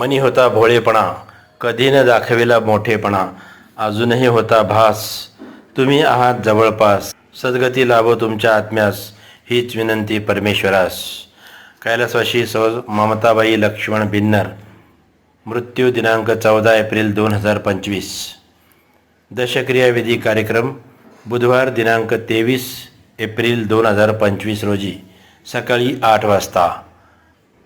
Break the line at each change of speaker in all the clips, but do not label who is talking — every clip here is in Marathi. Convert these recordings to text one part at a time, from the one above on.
मनी होता भोळेपणा कधी न दाखविला मोठेपणा अजूनही होता भास. तुम्ही आहात जवळपास सद्गती लाभो तुमच्या आत्म्यास हीच विनंती परमेश्वरास. कैलासवाशी सौ ममताबाई लक्ष्मण भिन्नर मृत्यू दिनांक चौदा एप्रिल दोन हजार पंचवीस. दशक्रियाविधी कार्यक्रम बुधवार दिनांक तेवीस एप्रिल दोन हजार पंचवीस रोजी सकाळी आठ वाजता.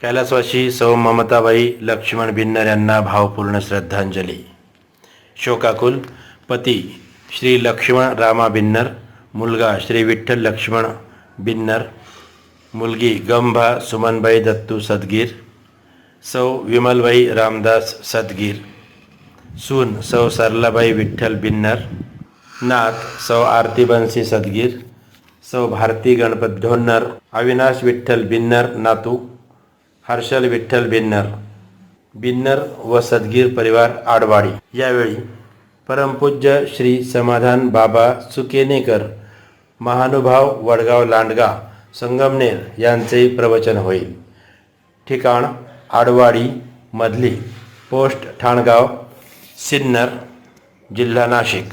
कैलासवासी सौ ममताबाई लक्ष्मण भिन्नर यांना भावपूर्ण श्रद्धांजली. शोकाकुल पती श्री लक्ष्मण रामा भिन्नर मुलगा श्री विठ्ठल लक्ष्मण भिन्नर मुलगी गंभा सुमनबाई दत्तू सदगीर सौ विमलबाई रामदास सदगीर सून सौ सरलाबाई विठ्ठल भिन्नर नाथ सौ आरती बन्सी सदगीर सौ भारती गणपत ढोन्नर अविनाश विठ्ठल भिन्नर नातू हर्षल विठ्ठल बिन्नर. बिन्नर व सदगीर परिवार आडवाडी यावेळी परमपूज्य श्री समाधान बाबा सुकेनेकर महानुभाव वडगाव लांडगा संगमनेर यांचे प्रवचन होईल. ठिकाण आडवाडी मधली पोस्ट ठाणगाव सिन्नर जिल्हा नाशिक.